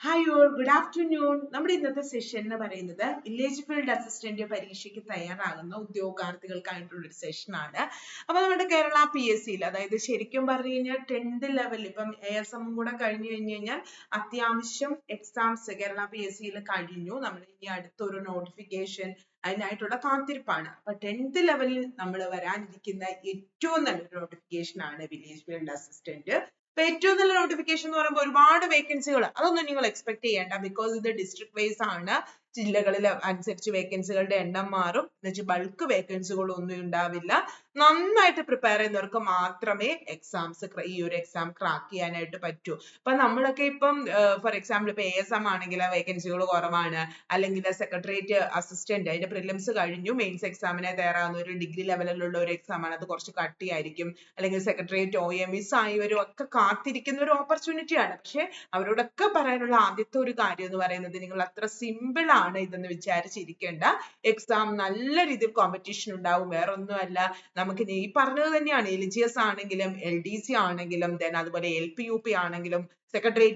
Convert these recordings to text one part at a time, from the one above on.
Hi all good afternoon നമ്മുടെ ഇന്നത്തെ session എന്ന് പറയുന്നത് വില്ലേജ് അസിസ്റ്റന്റ് പരീക്ഷയ്ക്ക് തയ്യാറാകുന്ന ഉദ്യോഗാർത്ഥികൾക്കായിട്ടുള്ള ഒരു സെഷൻ ആണ്. അപ്പൊ നമ്മുടെ കേരള പി എസ് സിയിൽ അതായത് ശരിക്കും പറഞ്ഞു കഴിഞ്ഞാൽ ടെൻത്ത് ലെവൽ ഇപ്പം എ എസ് എം കൂടെ കഴിഞ്ഞു കഴിഞ്ഞു കഴിഞ്ഞാൽ അത്യാവശ്യം എക്സാംസ് കേരള പി എസ് സിയിൽ കഴിഞ്ഞു. നമ്മൾ ഇനി അടുത്തൊരു നോട്ടിഫിക്കേഷൻ അതിനായിട്ടുള്ള കാത്തിരിപ്പാണ്. അപ്പൊ ടെൻത്ത് ലെവലിൽ നമ്മൾ വരാനിരിക്കുന്ന ഏറ്റവും നല്ലൊരു നോട്ടിഫിക്കേഷൻ ആണ് വില്ലേജ് ഫീൽഡ് അസിസ്റ്റന്റ് അപ്പൊ ഏറ്റവും നല്ല നോട്ടിഫിക്കേഷൻ എന്ന് പറയുമ്പോൾ ഒരുപാട് വേക്കൻസികൾ അതൊന്നും നിങ്ങൾ എക്സ്പെക്ട് ചെയ്യേണ്ട ബിക്കോസ് ഇത് ഡിസ്ട്രിക്ട് വൈസ് ആണ്. ജില്ലകളിൽ അനുസരിച്ച് വേക്കൻസികളുടെ എണ്ണം മാറും. എന്നുവെച്ച് ബൾക്ക് വേക്കൻസികൾ ഒന്നും ഉണ്ടാവില്ല. നന്നായിട്ട് പ്രിപ്പയർ ചെയ്യുന്നവർക്ക് മാത്രമേ എക്സാംസ് ഈ ഒരു എക്സാം ക്രാക്ക് ചെയ്യാനായിട്ട് പറ്റൂ. അപ്പൊ നമ്മളൊക്കെ ഇപ്പം ഫോർ എക്സാമ്പിൾ ഇപ്പൊ എ എസ് എം ആണെങ്കിൽ വേക്കൻസികൾ കുറവാണ്. അല്ലെങ്കിൽ സെക്രട്ടേറിയറ്റ് അസിസ്റ്റന്റ് അതിന്റെ പ്രിലിംസ് കഴിഞ്ഞു മെയിൻസ് എക്സാമിനെ തയ്യാറാകുന്ന ഒരു ഡിഗ്രി ലെവലിലുള്ള ഒരു എക്സാം ആണ്. അത് കുറച്ച് കട്ടിയായിരിക്കും. അല്ലെങ്കിൽ സെക്രട്ടേറിയറ്റ് ഒ എം മിസ് ആയവരും ഒക്കെ കാത്തിരിക്കുന്ന ഒരു ഓപ്പർച്യൂണിറ്റിയാണ് പക്ഷെ അവരോടൊക്കെ പറയാനുള്ള ആദ്യത്തെ ഒരു കാര്യം എന്ന് പറയുന്നത് നിങ്ങൾ അത്ര സിമ്പിൾ ആണ്. ഇതെന്ന് വിചാരിച്ചിരിക്കേണ്ട. എക്സാം നല്ല രീതിയിൽ കോമ്പറ്റീഷൻ ഉണ്ടാവും. വേറെ ഒന്നുമല്ല നമുക്ക് ഈ പറഞ്ഞത് തന്നെയാണ്. എസ് ആണെങ്കിലും എൽ ഡി സി ആണെങ്കിലും then അതുപോലെ എൽ പി യു പി ആണെങ്കിലും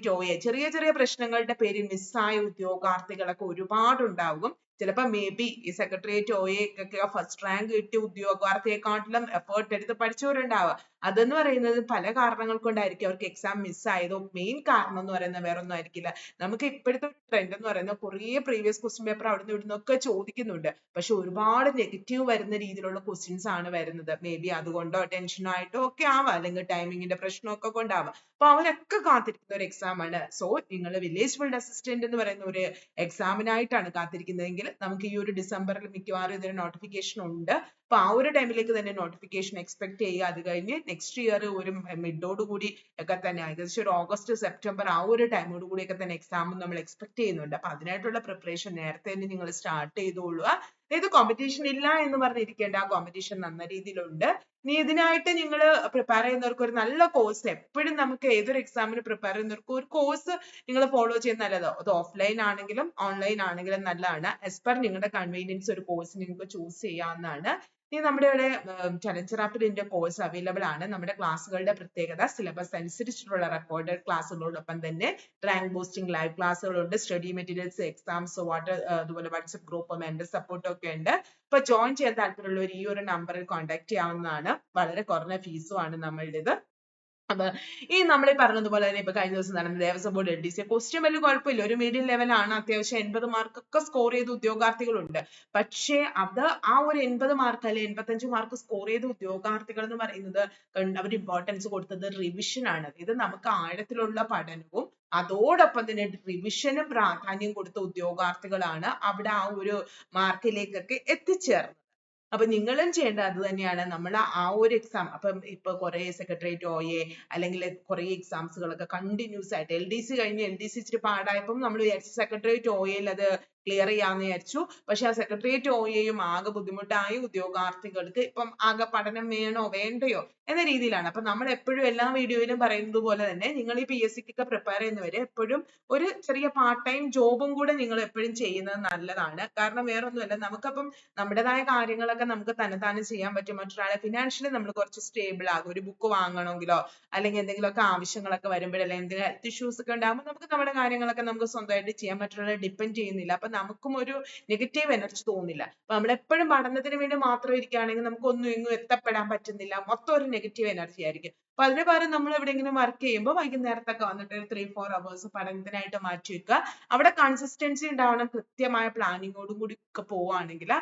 ഒ എ ചെറിയ ചെറിയ പ്രശ്നങ്ങളുടെ പേരിൽ മിസ്സായ ഉദ്യോഗാർത്ഥികളൊക്കെ ഒരുപാട് ഉണ്ടാകും ചിലപ്പോൾ മേ ബി ഈ സെക്രട്ടേറിയറ്റ് ഒ ഒക്കെ ഫസ്റ്റ് റാങ്ക് കിട്ടിയ ഉദ്യോഗാർത്ഥിയെക്കാട്ടിലും എഫേർട്ട് എടുത്ത് പഠിച്ചവരുണ്ടാവുക അതെന്ന് പറയുന്നത് പല കാരണങ്ങൾ കൊണ്ടായിരിക്കും. അവർക്ക് എക്സാം മിസ്സായതോ മെയിൻ കാരണം എന്ന് പറയുന്നത് വേറെ ഒന്നും ആയിരിക്കില്ല. നമുക്ക് ഇപ്പോഴത്തെ ട്രെൻഡ് എന്ന് പറയുന്നത് കുറേ പ്രീവിയസ് ക്വസ്റ്റ്യൻ പേപ്പർ അവിടുന്ന് ഇവിടുന്ന് ഒക്കെ ചോദിക്കുന്നുണ്ട്. പക്ഷെ ഒരുപാട് നെഗറ്റീവ് വരുന്ന രീതിയിലുള്ള ക്വസ്റ്റ്യൻസ് ആണ് വരുന്നത്. മേ ബി അതുകൊണ്ടോ ടെൻഷനായിട്ടോ ഒക്കെ ആവാം. അല്ലെങ്കിൽ ടൈമിങ്ങിന്റെ പ്രശ്നമൊക്കെ കൊണ്ടാവാം. അപ്പൊ അവരൊക്കെ കാത്തിരിക്കുന്ന ഒരു എക്സാം ആണ്. സോ നിങ്ങൾ വില്ലേജ് ഫീൽഡ് അസിസ്റ്റന്റ് എന്ന് പറയുന്ന ഒരു എക്സാമിനായിട്ടാണ് കാത്തിരിക്കുന്നതെങ്കിൽ നമുക്ക് ഈ ഒരു ഡിസംബറിൽ മിക്കവാറും ഇതിന് നോട്ടിഫിക്കേഷൻ ഉണ്ട്. അപ്പൊ ആ ഒരു ടൈമിലേക്ക് തന്നെ നോട്ടിഫിക്കേഷൻ എക്സ്പെക്ട് ചെയ്യുക. അത് കഴിഞ്ഞ് നെക്സ്റ്റ് ഇയർ ഒരു മിഡോട് കൂടി ഒക്കെ തന്നെ ഏകദേശം ഒരു ഓഗസ്റ്റ് സെപ്റ്റംബർ ആ ഒരു ടൈമോട് കൂടി ഒക്കെ തന്നെ എക്സാം നമ്മൾ എക്സ്പെക്ട് ചെയ്യുന്നുണ്ട്. അപ്പൊ അതിനായിട്ടുള്ള പ്രിപ്പറേഷൻ നേരത്തെ തന്നെ നിങ്ങൾ സ്റ്റാർട്ട് ചെയ്തോളുക. അതായത് കോമ്പറ്റീഷൻ ഇല്ല എന്ന് പറഞ്ഞിരിക്കേണ്ട ആ കോമ്പറ്റീഷൻ നല്ല രീതിയിലുണ്ട്. ഇനി ഇതിനായിട്ട് നിങ്ങൾ പ്രിപ്പയർ ചെയ്യുന്നവർക്ക് ഒരു നല്ല കോഴ്സ് എപ്പോഴും നമുക്ക് ഏതൊരു എക്സാമിന് പ്രിപ്പയർ ചെയ്യുന്നവർക്ക് ഒരു കോഴ്സ് നിങ്ങൾ ഫോളോ ചെയ്യുന്ന നല്ലത്. അത് ഓഫ്ലൈൻ ആണെങ്കിലും ഓൺലൈൻ ആണെങ്കിലും നല്ലതാണ്. ആസ് പെർ നിങ്ങളുടെ കൺവീനിയൻസ് ഒരു കോഴ്സ് നിങ്ങൾക്ക് ചൂസ് ചെയ്യാവുന്നതാണ്. ഇനി നമ്മുടെ ഇവിടെ ചലഞ്ചർ ആപ്പിൽ ഇതിന്റെ കോഴ്സ് അവൈലബിൾ ആണ്. നമ്മുടെ ക്ലാസ്സുകളുടെ പ്രത്യേകത സിലബസ് അനുസരിച്ചിട്ടുള്ള റെക്കോർഡഡ് ക്ലാസ്സുകളോടൊപ്പം തന്നെ റാങ്ക് ബൂസ്റ്റിംഗ് ലൈവ് ക്ലാസ്സുകളുണ്ട് സ്റ്റഡി മെറ്റീരിയൽസ് എക്സാംസ് വാട്ടർ അതുപോലെ വാട്സ്ആപ്പ് ഗ്രൂപ്പ് മെന്റർ സപ്പോർട്ട് ഒക്കെ ഉണ്ട്. അപ്പൊ ജോയിൻ ചെയ്യാൻ താല്പര്യമുള്ളവർ ഈ ഒരു നമ്പറിൽ കോൺടാക്ട് ചെയ്യാവുന്നതാണ്. വളരെ കുറഞ്ഞ ഫീസും ആണ് നമ്മളുടേത്. അപ്പൊ ഈ നമ്മൾ ഈ പറഞ്ഞതുപോലെ തന്നെ ഇപ്പൊ കഴിഞ്ഞ ദിവസം നടന്ന Devaswom board L D C question വലിയ കുഴപ്പമില്ല. ഒരു മീഡിയം ലെവലാണ് അത്യാവശ്യം എൺപത് മാർക്ക് ഒക്കെ സ്കോർ ചെയ്ത ഉദ്യോഗാർത്ഥികളുണ്ട്. പക്ഷേ അത് ആ ഒരു എൺപത് മാർക്ക് അല്ലെ എൺപത്തഞ്ച് മാർക്ക് സ്കോർ ചെയ്ത ഉദ്യോഗാർത്ഥികൾ എന്ന് പറയുന്നത് അവർ ഇമ്പോർട്ടൻസ് കൊടുത്തത് റിവിഷൻ ആണ്. ഇത് നമുക്ക് ആഴത്തിലുള്ള പഠനവും അതോടൊപ്പം തന്നെ റിവിഷന് പ്രാധാന്യം കൊടുത്ത ഉദ്യോഗാർത്ഥികളാണ് അവിടെ ആ ഒരു മാർക്കിലേക്കൊക്കെ എത്തിച്ചേർന്നത്. അപ്പൊ നിങ്ങളും ചെയ്യേണ്ടത് അത് തന്നെയാണ്. നമ്മൾ ആ ഒരു എക്സാം അപ്പം ഇപ്പൊ കുറെ ഒ എ അല്ലെങ്കിൽ കുറെ എക്സാംസുകളൊക്കെ കണ്ടിന്യൂസ് ആയിട്ട് എൽ ഡി സി കഴിഞ്ഞ് സി ഇച്ചിരി പാടായപ്പം നമ്മൾ വിചാരിച്ചു ഒ എയിൽ അത് ക്ലിയർ ചെയ്യാന്ന് വിചാരിച്ചു. പക്ഷെ ആ ഒ എയും ആകെ ബുദ്ധിമുട്ടായി ഉദ്യോഗാർത്ഥികൾക്ക് ഇപ്പം ആകെ പഠനം വേണോ വേണ്ടയോ എന്ന രീതിയിലാണ്. അപ്പൊ നമ്മൾ എപ്പോഴും എല്ലാ വീഡിയോയിലും പറയുന്നത് പോലെ തന്നെ നിങ്ങൾ ഈ എസ് സിക്കൊക്കെ പ്രിപ്പയർ ചെയ്യുന്നവര് എപ്പോഴും ഒരു ചെറിയ പാർട്ട് ടൈം ജോബും കൂടെ നിങ്ങൾ എപ്പോഴും ചെയ്യുന്നത് നല്ലതാണ്. കാരണം വേറൊന്നുമല്ല നമുക്കപ്പം നമ്മുടേതായ കാര്യങ്ങളൊക്കെ നമുക്ക് തന്നത്താനെ ചെയ്യാൻ പറ്റും. മറ്റൊരാളെ ഫിനാൻഷ്യലി നമ്മൾ കുറച്ച് സ്റ്റേബിൾ ആകും. ഒരു ബുക്ക് വാങ്ങണമെങ്കിലോ അല്ലെങ്കിൽ എന്തെങ്കിലുമൊക്കെ ആവശ്യങ്ങളൊക്കെ വരുമ്പോഴല്ലേ എന്തെങ്കിലും ഹെൽത്ത് ഇഷ്യൂസ് ഒക്കെ ഉണ്ടാകുമ്പോൾ നമുക്ക് നമ്മുടെ കാര്യങ്ങളൊക്കെ നമുക്ക് സ്വന്തമായിട്ട് ചെയ്യാൻ മറ്റൊരാളെ ഡിപ്പെൻഡ് ചെയ്യുന്നില്ല. അപ്പൊ നമുക്കും ഒരു നെഗറ്റീവ് എനർജി തോന്നില്ല. അപ്പൊ നമ്മൾ എപ്പോഴും പഠനത്തിന് വേണ്ടി മാത്രം ഇരിക്കുകയാണെങ്കിൽ നമുക്കൊന്നും എങ്ങും എത്തപ്പെടാൻ പറ്റുന്നില്ല. മൊത്തം ഒരു നെഗറ്റീവ് എനർജി ആയിരിക്കും. അപ്പൊ അതിന് പകരം നമ്മൾ എവിടെയെങ്കിലും വർക്ക് ചെയ്യുമ്പോൾ വൈകുന്നേരത്തൊക്കെ വന്നിട്ട് ഒരു ത്രീ ഫോർ അവേഴ്സ് പഠനത്തിനായിട്ട് മാറ്റി വെക്കുക. അവിടെ കൺസിസ്റ്റൻസി ഉണ്ടാവണം. കൃത്യമായ പ്ലാനിങ്ങോടും കൂടി ഒക്കെ പോവുകയാണെങ്കിൽ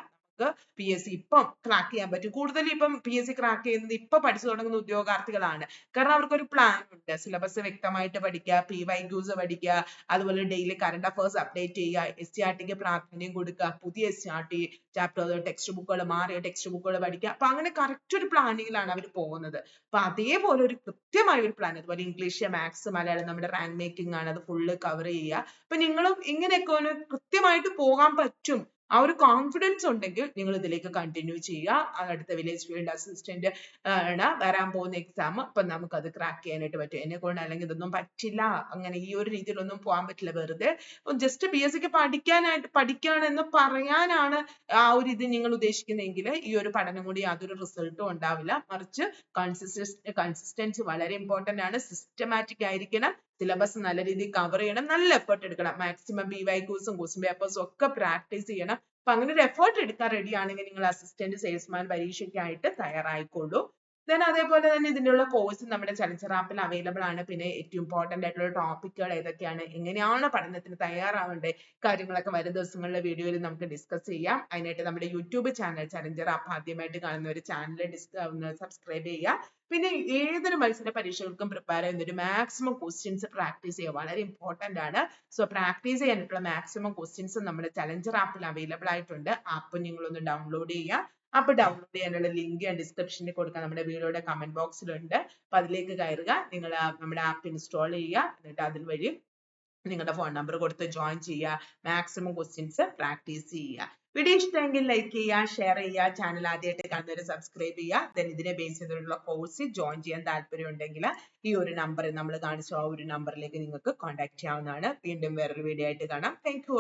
നമുക്ക് പി എസ് സി ഇപ്പം ക്രാക്ക് ചെയ്യാൻ പറ്റും. കൂടുതൽ ഇപ്പം പി എസ് സി ക്രാക്ക് ചെയ്യുന്നത് ഇപ്പൊ പഠിച്ചു തുടങ്ങുന്ന ഉദ്യോഗാർത്ഥികളാണ്. കാരണം അവർക്ക് ഒരു പ്ലാൻ ഉണ്ട്. സിലബസ് വ്യക്തമായിട്ട് പഠിക്കുക പി വൈ പഠിക്കുക അതുപോലെ ഡെയിലി കറണ്ട് അഫയേഴ്സ് അപ്ഡേറ്റ് ചെയ്യുക എസ് ടി ആർ ടിക്ക് പ്രാധാന്യം കൊടുക്കുക പുതിയ S T R T chapter text ബുക്കുകൾ മാറിയ ടെക്സ്റ്റ് ബുക്കുകൾ പഠിക്കുക. അപ്പൊ അങ്ങനെ കറക്റ്റ് ഒരു പ്ലാനിങ്ങിലാണ് അവർ പോകുന്നത്. അപ്പൊ അതേപോലെ ഒരു കൃത്യമായ ഒരു പ്ലാൻ അതുപോലെ ഇംഗ്ലീഷ് മാത്സ് മലയാളം നമ്മുടെ റാങ്ക് മേക്കിംഗ് ആണ്. അത് ഫുള്ള് കവർ ചെയ്യുക. അപ്പൊ നിങ്ങളും ഇങ്ങനെയൊക്കെ ഒന്ന് കൃത്യമായിട്ട് പോകാൻ പറ്റും. ആ ഒരു കോൺഫിഡൻസ് ഉണ്ടെങ്കിൽ നിങ്ങൾ ഇതിലേക്ക് കണ്ടിന്യൂ ചെയ്യുക. അടുത്ത വില്ലേജ് ഫീൽഡ് അസിസ്റ്റന്റ് ആണ് വരാൻ പോകുന്ന എക്സാം അപ്പൊ നമുക്ക് അത് ക്രാക്ക് ചെയ്യാനായിട്ട് പറ്റും. എന്നെ കൊണ്ട് അല്ലെങ്കിൽ ഇതൊന്നും പറ്റില്ല. അങ്ങനെ ഈ ഒരു രീതിയിലൊന്നും പോകാൻ പറ്റില്ല വെറുതെ. പി എസ് സിക്ക് പഠിക്കാനായിട്ട് എന്ന് പറയാനാണ് ആ ഒരു ഇത് നിങ്ങൾ ഉദ്ദേശിക്കുന്നതെങ്കിൽ ഈ ഒരു പഠനം കൊണ്ട് യാതൊരു റിസൾട്ടും ഉണ്ടാവില്ല. മറിച്ച് കൺസിസ്റ്റൻസി വളരെ important ആണ്. സിസ്റ്റമാറ്റിക് ആയിരിക്കണം. സിലബസ് നല്ല രീതിയിൽ കവർ ചെയ്യണം നല്ല എഫേർട്ട് എടുക്കണം. മാക്സിമം ബി വൈ ക്യൂസും ക്വസ്റ്റ്യൻ പേപ്പേഴ്സും ഒക്കെ പ്രാക്ടീസ് ചെയ്യണം. അപ്പൊ അങ്ങനെ ഒരു എഫേർട്ട് എടുക്കാൻ റെഡി ആണെങ്കിൽ നിങ്ങൾ അസിസ്റ്റന്റ് സെയിൽസ്മാൻ പരീക്ഷയ്ക്കായിട്ട് തയ്യാറായിക്കോളൂ. ദെൻ അതേപോലെ തന്നെ ഇതിനുള്ള കോഴ്സ് നമ്മുടെ ചലഞ്ചർ ആപ്പിൽ അവൈലബിൾ ആണ്. പിന്നെ ഏറ്റവും ഇമ്പോർട്ടന്റ് ആയിട്ടുള്ള ടോപ്പിക്കുകൾ ഏതൊക്കെയാണ്? എങ്ങനെയാണ് പഠനത്തിന് തയ്യാറാവേണ്ടത്? കാര്യങ്ങളൊക്കെ വരും ദിവസങ്ങളിലെ വീഡിയോയിൽ നമുക്ക് ഡിസ്കസ് ചെയ്യാം. അതിനായിട്ട് നമ്മുടെ യൂട്യൂബ് ചാനൽ ചലഞ്ചർ ആപ്പ് ആദ്യമായിട്ട് കാണുന്ന ഒരു ചാനൽ സബ്സ്ക്രൈബ് ചെയ്യുക. പിന്നെ ഏതൊരു മത്സര പരീക്ഷകൾക്കും പ്രിപ്പയർ ചെയ്യുന്ന ഒരു മാക്സിമം ക്വസ്റ്റ്യൻസ് പ്രാക്ടീസ് ചെയ്യുക. വളരെ ഇമ്പോർട്ടന്റ് ആണ്. സോ പ്രാക്ടീസ് ചെയ്യാനായിട്ടുള്ള മാക്സിമം ക്വസ്റ്റ്യൻസ് നമ്മുടെ ചലഞ്ചർ ആപ്പിൽ അവൈലബിൾ ആയിട്ടുണ്ട്. ആപ്പ് നിങ്ങളൊന്ന് ഡൗൺലോഡ് ചെയ്യുക. ആപ്പ് ഡൗൺലോഡ് ചെയ്യാനുള്ള ലിങ്ക് ഞാൻ ഡിസ്ക്രിപ്ഷനിൽ കൊടുക്കാം. നമ്മുടെ വീഡിയോയുടെ കമന്റ് ബോക്സിലുണ്ട് അപ്പൊ അതിലേക്ക് കയറുക. നിങ്ങൾ നമ്മുടെ ആപ്പ് ഇൻസ്റ്റാൾ ചെയ്യുക. എന്നിട്ട് അതിൽ വഴി നിങ്ങളുടെ ഫോൺ നമ്പർ കൊടുത്ത് ജോയിൻ ചെയ്യുക. മാക്സിമം ക്വസ്റ്റ്യൻസ് പ്രാക്ടീസ് ചെയ്യുക. വീഡിയോ ഇഷ്ടമെങ്കിൽ ലൈക്ക് ചെയ്യുക ഷെയർ ചെയ്യുക ചാനൽ ആദ്യമായിട്ട് കാണുന്നവർ സബ്സ്ക്രൈബ് ചെയ്യുക. ദെൻ ഇതിനെ ബേസ് ചെയ്തിട്ടുള്ള കോഴ്സ് ജോയിൻ ചെയ്യാൻ താല്പര്യം ഉണ്ടെങ്കിൽ ഈ ഒരു നമ്പർ നമ്മൾ കാണിച്ച ആ ഒരു നമ്പറിലേക്ക് നിങ്ങൾക്ക് കോൺടാക്ട് ചെയ്യാവുന്നതാണ്. വീണ്ടും വേറൊരു വീഡിയോ ആയിട്ട് കാണാം. Thank you